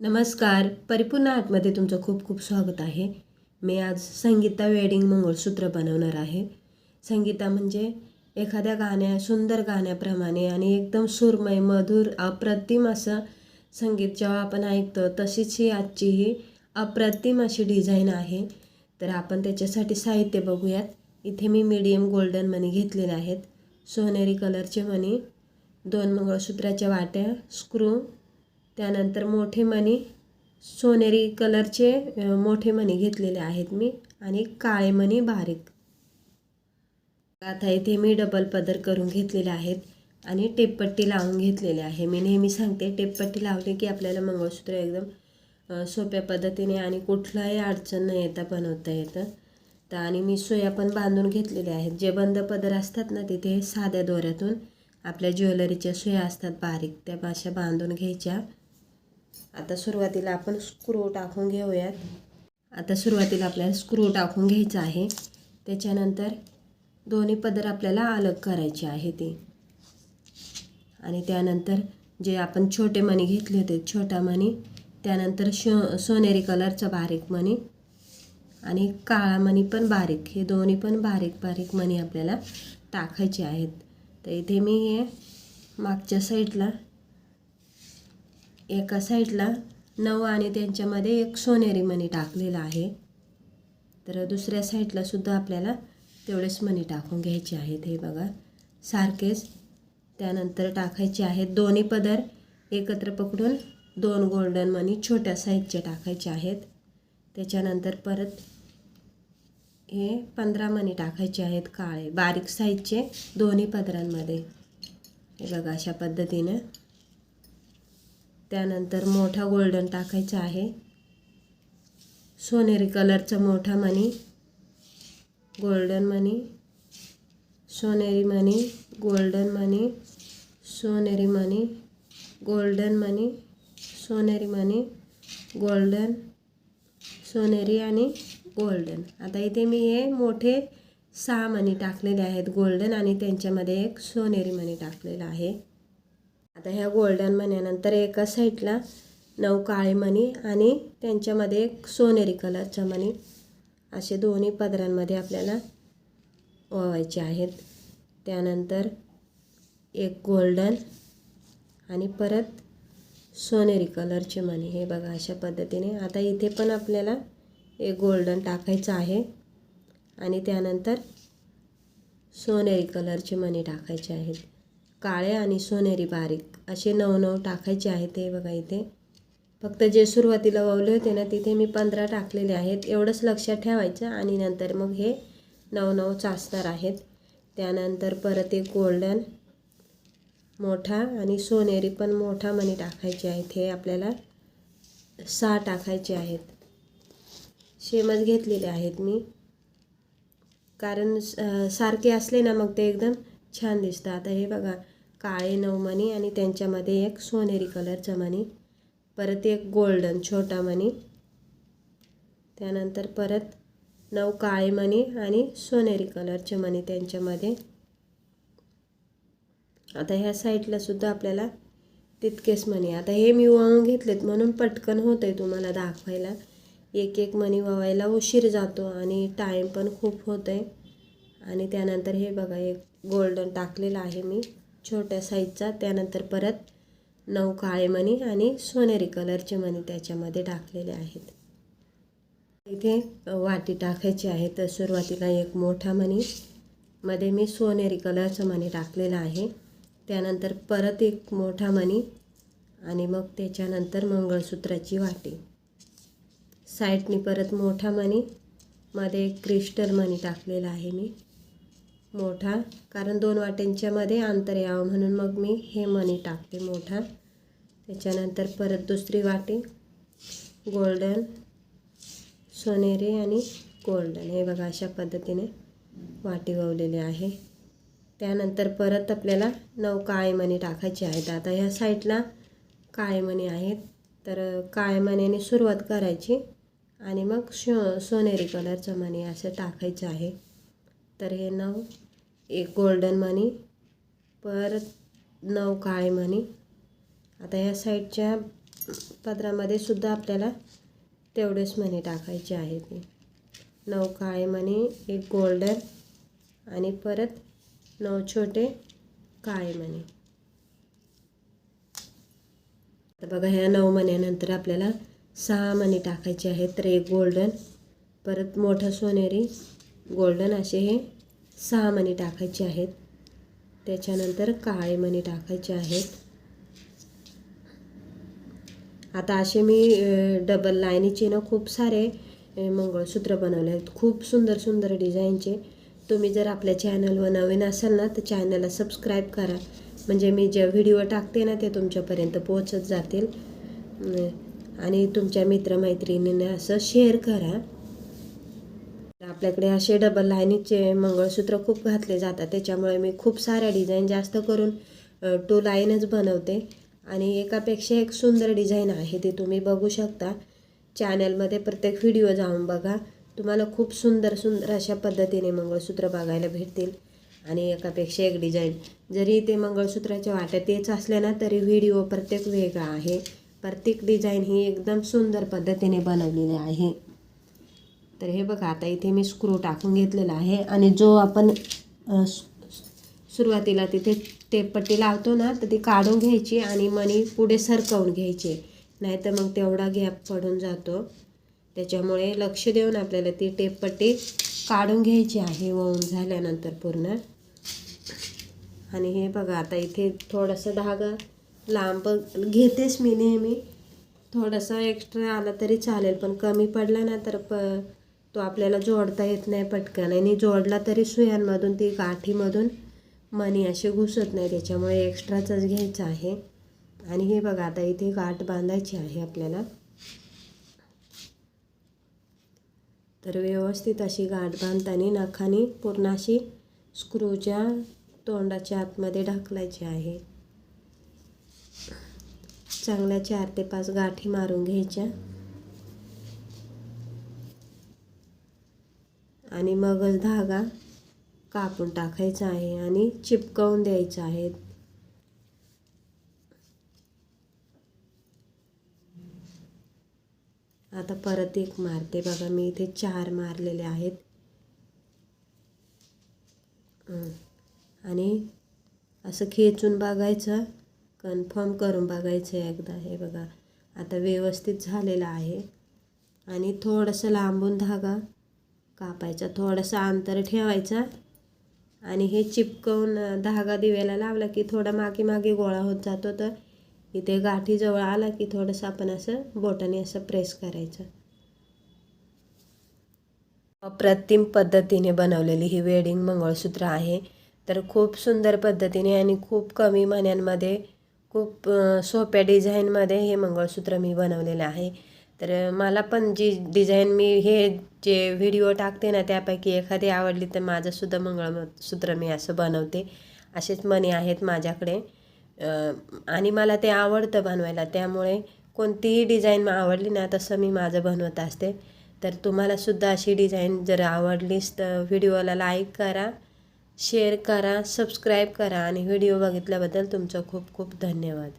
नमस्कार. परिपूर्ण आर्टमध्ये तुमचं खूप खूप स्वागत आहे. मी आज संगीता वेडिंग मंगळसूत्र बनवणार आहे. संगीता म्हणजे एखाद्या गाण्या सुंदर गाण्याप्रमाणे आणि एकदम सुरमय मधुर अप्रतिम असं संगीत जेव्हा आपण ऐकतो तशीच ही आजची ही अप्रतिम अशी डिझाईन आहे. तर आपण त्याच्यासाठी साहित्य बघूयात. इथे मी मीडियम गोल्डन मनी घेतलेले आहेत. सोनेरी कलरचे मणी दोन मंगळसूत्राच्या वाट्या स्क्रू त्यानंतर मोठे मणी सोनेरी कलरचे मोठे मणी घेतलेले आहेत मी आणि काळे मणी बारीक. आता इथे मी डबल पदर करून घेतलेले आहेत आणि टेपपट्टी लावून घेतलेली आहे. मी नेहमी सांगते टेपपट्टी लावली की आपल्याला मंगळसूत्र एकदम सोप्या पद्धतीने आणि कुठलाही अडचण न येता बनवता येतं. तर आणि मी सोया पण बांधून घेतलेल्या आहेत. जे बंद पदर असतात ना तिथे साध्या दोऱ्यातून आपल्या ज्वेलरीच्या सोया असतात बारीक त्या अशा बांधून घ्यायच्या. आता सुरुवातीला आपण स्क्रू टाकून घेऊयात. आता सुरुवातीला आपल्याला स्क्रू टाकून घ्यायचा आहे. त्याच्यानंतर दोन्ही पदर आपल्याला अलग करायचे आहे ते. आणि त्यानंतर जे आपण छोटे मणी घेतले होते छोटा मणी त्यानंतर शो सोनेरी कलरचा बारीक मणी आणि काळा मणी पण बारीक. हे दोन्ही पण बारीक बारीक मणी आपल्याला टाकायचे आहेत. तर इथे मी हे मागच्या साईडला एका साईडला नऊ आणि त्यांच्यामध्ये एक सोनेरी मणी टाकलेला आहे. तर दुसऱ्या साईडला सुद्धा आपल्याला तेवढेच मणी टाकून घ्यायचे आहेत हे बघा. सारखेच त्यानंतर टाकायचे आहेत दोन्ही पदर. एकत्र पकडून दोन गोल्डन मनी छोट्या साईजचे टाकायचे आहेत. त्याच्यानंतर परत हे पंधरा मणी टाकायचे आहेत काळे बारीक साईजचे दोन्ही पदरांमध्ये. हे बघा अशा पद्धतीनं त्यानंतर मोठा गोल्डन टाकायचा आहे. सोनेरी कलरचा मोठा मणी गोल्डन मणी सोनेरी मणी गोल्डन मणी सोनेरी मणी गोल्डन मणी सोनेरी मणी गोल्डन सोनेरी आणि गोल्डन. आता इथे मी हे मोठे सहा मणी टाकलेले आहेत गोल्डन आणि त्यांच्यामध्ये एक सोनेरी मणी टाकलेला आहे. आता ह्या गोल्डन मण्यानंतर एका साईडला नऊ काळे मणी आणि त्यांच्यामध्ये एक सोनेरी कलरचा मणी असे दोन्ही पदरांमध्ये आपल्याला ओवायचे आहेत. त्यानंतर एक गोल्डन आणि परत सोनेरी कलरचे मणी हे बघा अशा पद्धतीने. आता इथे पण आपल्याला एक गोल्डन टाकायचं आहे आणि त्यानंतर सोनेरी कलरचे मणी टाकायचे आहेत. काळे आणि सोनेरी बारीक. असे नऊ नऊ टाकायचे आहेत ते बघा इथे. फक्त जे सुरुवातीला ववले होते ना तिथे मी पंधरा टाकलेले आहेत. एवढंच लक्षात ठेवायचं आणि नंतर मग हे नऊ नऊ चाचणार आहेत. त्यानंतर परत एक गोल्डन मोठा आणि सोनेरी पण मोठा मणी टाकायचे आहेत. हे आपल्याला सहा टाकायचे आहेत. शेमच घेतलेले आहेत मी. कारण स- सारखे असले ना मग ते एकदम छान दिसतं आता हे बघा काळे नऊ मणी आणि त्यांच्यामध्ये एक सोनेरी कलरचा मणी परत एक गोल्डन छोटा मणी त्यानंतर परत नऊ काळे मणी आणि सोनेरी कलरचे मणी त्यांच्यामध्ये. आता ह्या साईडला सुद्धा आपल्याला तितकेच मणी आता हे मी वाहून घेतलेत म्हणून पटकन होतं आहे तुम्हाला दाखवायला. एक एक मणी वावायला उशीर जातो आणि टाईम पण खूप होतं आहे आणि त्यानंतर हे बघा एक गोल्डन टाकलेलं आहे मी. छोट्या साईजचा. त्यानंतर परत नऊ काळे मणी आणि सोनेरी कलरचे मणी त्याच्यामध्ये टाकलेले आहेत. इथे वाटी टाकायची आहे तर सुरुवातीला एक मोठा मणी मध्ये मी सोनेरी कलरचं मणी टाकलेलं आहे. त्यानंतर परत एक मोठा मणी आणि मग त्याच्यानंतर मंगळसूत्राची वाटी. साईडनी परत मोठा मणी मध्ये एक क्रिस्टल मणी टाकलेला आहे मी. मोठा कारण दोन वाट्यांच्यामध्ये अंतर यावं म्हणून मग मी हे मणी टाकते मोठा. त्याच्यानंतर परत दुसरी वाटी गोल्डन सोनेरी आणि गोल्डन हे बघा अशा पद्धतीने वाटी ववलेली आहे. त्यानंतर परत आपल्याला नऊ काळे मणी टाकायचे आहेत. आता ह्या साईडला काळे मणी आहेत. तर काळे मण्याने सुरुवात करायची आणि मग शो सोनेरी कलरचं मणी असं टाकायचं आहे. तर हे नऊ एक गोल्डन मनी परत नऊ काळे मनी आता या साईडच्या पदरामध्ये सुद्धा आपल्याला तेवढेच मनी टाकायचे आहेत. नऊ काळे मणी एक गोल्डन आणि परत नऊ छोटे काळे मणी तर बघा ह्या नऊ मण्यानंतर आपल्याला सहा मणी टाकायचे आहेत. तर एक गोल्डन परत मोठं सोनेरी गोल्डन असे हे सहा मणी टाकायचे आहेत. त्याच्यानंतर काळे मणी टाकायचे आहेत. आता असे मी डबल लाईनीचे ना खूप सारे मंगळसूत्र बनवले आहेत. खूप सुंदर सुंदर डिझाईनचे तुम्ही जर आपल्या चॅनलवर नवीन असाल ना तर चॅनलला सबस्क्राईब करा. म्हणजे मी जे व्हिडिओ टाकते ना ते तुमच्यापर्यंत पोहोचत जातील. आणि तुमच्या मित्रमैत्रिणींना असं शेअर करा. आपल्याकडे असे डबल लाईनीचे मंगळसूत्र खूप घातले जातात. त्याच्यामुळे मी खूप साऱ्या डिझाईन जास्त करून टू लाईनच बनवते. आणि एकापेक्षा एक सुंदर डिझाईन आहे ते तुम्ही बघू शकता. चॅनलमध्ये प्रत्येक व्हिडिओ जाऊन बघा. तुम्हाला खूप सुंदर सुंदर अशा पद्धतीने मंगळसूत्र बघायला भेटतील. आणि एकापेक्षा एक डिझाईन जरी ते मंगळसूत्राच्या वाट्या तेच असल्या ना तरी व्हिडिओ प्रत्येक वेगळा आहे. प्रत्येक डिझाईन ही एकदम सुंदर पद्धतीने बनवलेली आहे. तर हे बघा आता इथे मी स्क्रू टाकून घेतलेला आहे आणि जो आपण सुरुवातीला तिथे टेपपट्टी लावतो ना तर ती काढून घ्यायची आणि मणी पुढे सरकवून घ्यायची. नाहीतर मग तेवढा गॅप पडून जातो. त्याच्यामुळे लक्ष देऊन आपल्याला ती टेपपट्टी काढून घ्यायची आहे वळून झाल्यानंतर पूर्ण. आणि हे बघा आता इथे थोडासा धागा लांब घेतेच मी नेहमी. थोडासा एक्स्ट्रा आला तरी चालेल पण कमी पडला ना तर प तो आपल्याला जोडता येत नाही पटकन. आणि जोडला तरी सुयांमधून ती गाठीमधून मणी असे घुसत नाही. त्याच्यामुळे एक्स्ट्राचाच घ्यायचा आहे. आणि हे बघा आता इथे गाठ बांधायची आहे आपल्याला. तर व्यवस्थित अशी गाठ बांधताना नखाने पूर्ण अशी स्क्रूच्या तोंडाच्या आतमध्ये ढकलायची आहे. चांगल्या चार ते पाच गाठी मारून घ्यायच्या. आणि मगच धागा कापून टाकायचा आहे आणि चिपकवून द्यायचा आहे आता परत एक मारते. बघा मी इथे चार मारलेले आहेत. आणि असं खेचून बघायचं कन्फर्म करून बघायचं एकदा. हे बघा आता व्यवस्थित झालेलं आहे. आणि थोडंसं लांबून धागा कापायचा थोडंसं अंतर ठेवायचा. आणि हे चिपकवून धागा दिव्याला लावला की थोडा मागे मागे गोळा होत जातो. तर इथे गाठीजवळ आला की थोडंसं आपण असं बोटाने असं प्रेस करायचं. अप्रतिम पद्धतीने बनवलेली ही वेडिंग मंगळसूत्र आहे. तर खूप सुंदर पद्धतीने आणि खूप कमी महिन्यांमध्ये खूप सोप्या डिझाईनमध्ये हे मंगळसूत्र मी बनवलेलं आहे. तर मला पण जी डिझाईन मी हे जे व्हिडिओ टाकते ना त्यापैकी एखादी आवडली तर माझंसुद्धा मंगळसूत्र मी असं बनवते. असेच मणी आहेत माझ्याकडे. आणि मला ते आवडतं बनवायला. त्यामुळे कोणतीही डिझाईन आवडली ना तसं मी माझं बनवत असते. तर तुम्हालासुद्धा अशी डिझाईन जर आवडलीच तर व्हिडिओला लाईक करा शेअर करा सबस्क्राईब करा आणि व्हिडिओ बघितल्याबद्दल तुमचं खूप खूप धन्यवाद.